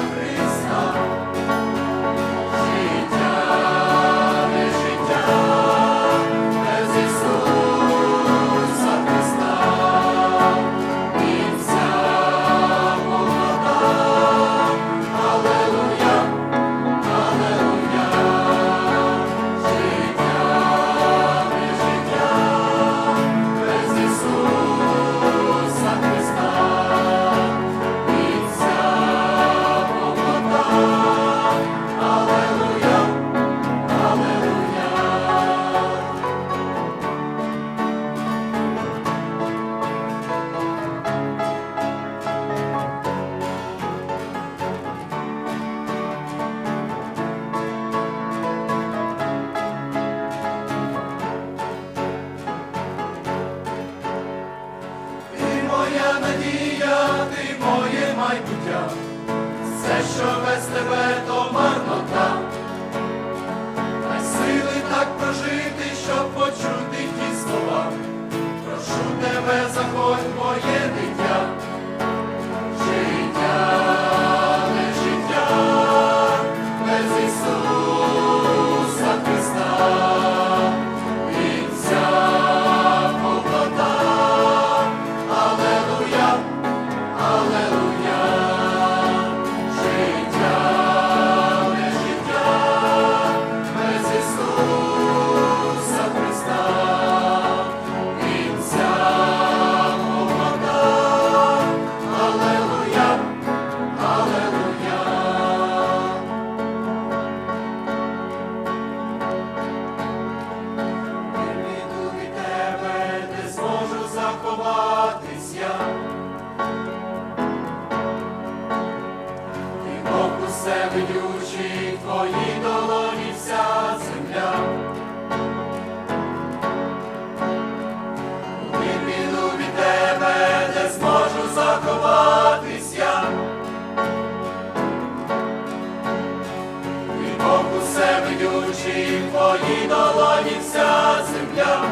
hambre. надія, ти моє майбуття, все, що без тебе, то марно. все б'ючи, твої долоні вся земля. Коли піду від тебе, де зможу заховатись я. Ти Бог усе б'ючи, в долоні вся земля.